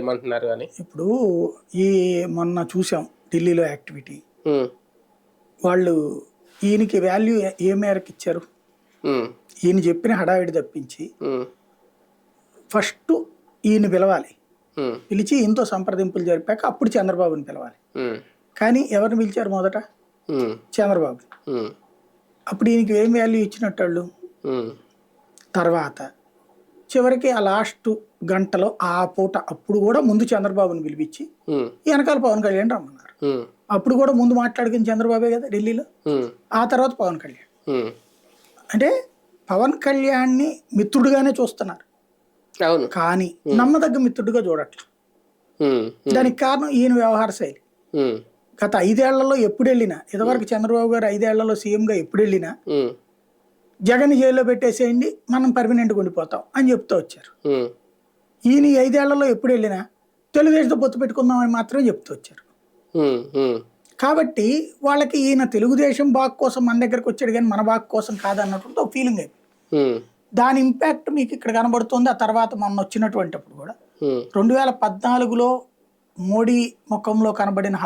ఏమంటున్నారు అని? ఇప్పుడు ఈ మొన్న చూసాం ఢిల్లీలో యాక్టివిటీ. వాళ్ళు ఈయనకి వాల్యూ ఏ మేరకు ఇచ్చారు? ఈయన చెప్పిన హడావిడి తప్పించి ఫస్ట్ ఈయన పిలవాలి. పిలిచి ఈయనతో సంప్రదింపులు జరిపాక అప్పుడు చంద్రబాబుని పిలవాలి. కానీ ఎవరిని పిలిచారు మొదట? చంద్రబాబు అప్పుడు ఈయనకి ఏం వాల్యూ ఇచ్చినట్టు తర్వాత చివరికి ఆ లాస్ట్ గంటలో ఆ పూట అప్పుడు కూడా ముందు చంద్రబాబుని పిలిపించి వెనకాల పవన్ కళ్యాణ్ రమ్మన్నారు. అప్పుడు కూడా ముందు మాట్లాడుకుని చంద్రబాబే కదా ఢిల్లీలో. ఆ తర్వాత పవన్ కళ్యాణ్. అంటే పవన్ కళ్యాణ్ని మిత్రుడుగానే చూస్తున్నారు. అవును. కానీ నమ్మదగ్గ మిత్రుడిగా చూడట్ల ఉమ్, ఉమ్, దానికి కారణం ఈయన వ్యవహార శైలి. గత ఐదేళ్ళలో ఎప్పుడు వెళ్ళినా ఇదివరకు చంద్రబాబు గారు ఐదేళ్ళలో సీఎంగా ఎప్పుడు వెళ్ళినా జగన్ జైల్లో పెట్టేసేయండి మనం పర్మనెంట్గా ఉండిపోతాం అని చెప్తూ వచ్చారు. ఈయన ఐదేళ్ళలో ఎప్పుడు వెళ్ళినా తెలుగుదేశంతో పొత్తు పెట్టుకుందామని మాత్రమే చెప్తూ వచ్చారు. కాబట్టి వాళ్ళకి ఈయన తెలుగుదేశం బాగ్ కోసం మన దగ్గరకు వచ్చాడు కానీ మన బాగ్ కోసం కాదన్నటువంటి ఒక ఫీలింగ్ ఉమ్, దాని ఇంపాక్ట్ మీకు ఇక్కడ కనబడుతుంది ఆ తర్వాత మొన్న వచ్చినటువంటి అప్పుడు కూడా. రెండు వేల పద్నాలుగులో మోడీ ముఖంలో కనబడిన